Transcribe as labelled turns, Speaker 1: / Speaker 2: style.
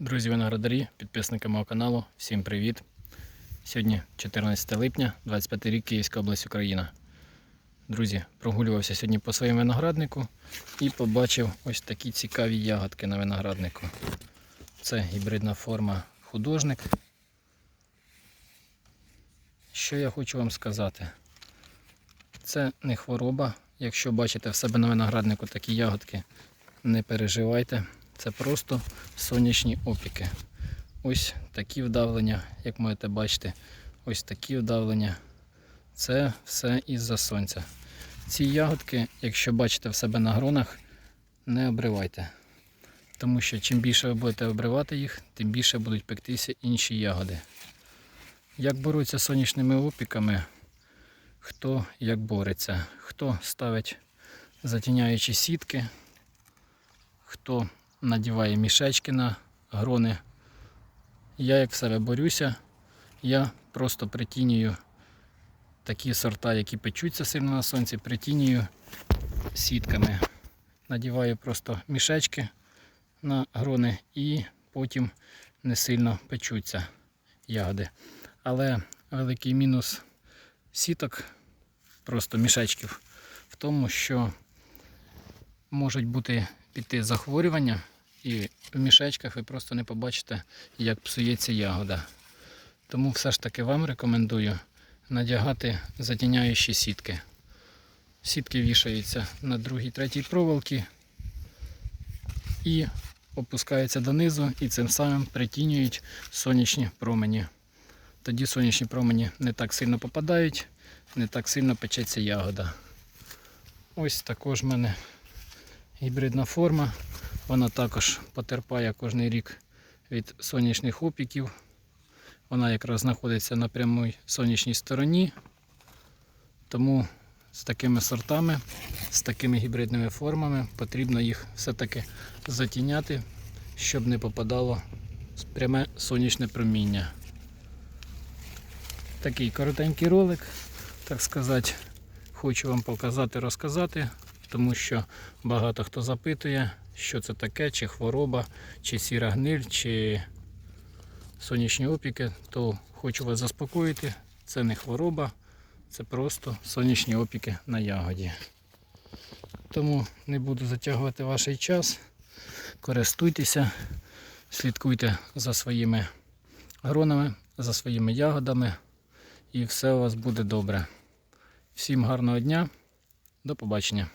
Speaker 1: Друзі виноградарі, підписники мого каналу, всім привіт! Сьогодні 14 липня, 25 рік Київська область Україна. Друзі, прогулювався сьогодні по своєму винограднику і побачив ось такі цікаві ягодки на винограднику. Це гібридна форма художник. Що я хочу вам сказати? Це не хвороба. Якщо бачите в себе на винограднику такі ягодки, не переживайте. Це просто сонячні опіки. Ось такі вдавлення, як можете бачити, ось такі вдавлення. Це все із-за сонця. Ці ягодки, якщо бачите в себе на гронах, не обривайте. Тому що чим більше ви будете обривати їх, тим більше будуть пектися інші ягоди. Як боротися з сонячними опіками, хто як бореться, хто ставить затіняючі сітки, хто надіває мішечки на грони. Я як в себе борюся, я просто притінюю такі сорта, які печуться сильно на сонці, притінюю сітками. Надіваю просто мішечки на грони і потім не сильно печуться ягоди. Але великий мінус сіток, просто мішечків, в тому, що можуть бути піти захворювання, і в мішечках ви просто не побачите, як псується ягода. Тому все ж таки вам рекомендую надягати затіняючі сітки. Сітки вішаються на другій, третій проволокі і опускаються донизу і цим самим притінюють сонячні промені. Тоді сонячні промені не так сильно попадають, не так сильно печеться ягода. Ось також в мене гібридна форма. Вона також потерпає кожен рік від сонячних опіків. Вона якраз знаходиться на прямій сонячній стороні. Тому з такими сортами, з такими гібридними формами потрібно їх все-таки затіняти, щоб не попадало пряме сонячне проміння. Такий коротенький ролик, так сказати, хочу вам показати, розказати, тому що багато хто запитує, що це таке, чи хвороба, чи сіра гниль, чи сонячні опіки, то хочу вас заспокоїти, це не хвороба, це просто сонячні опіки на ягоді. Тому не буду затягувати ваш час. Користуйтеся, слідкуйте за своїми гронами, за своїми ягодами, і все у вас буде добре. Всім гарного дня, до побачення.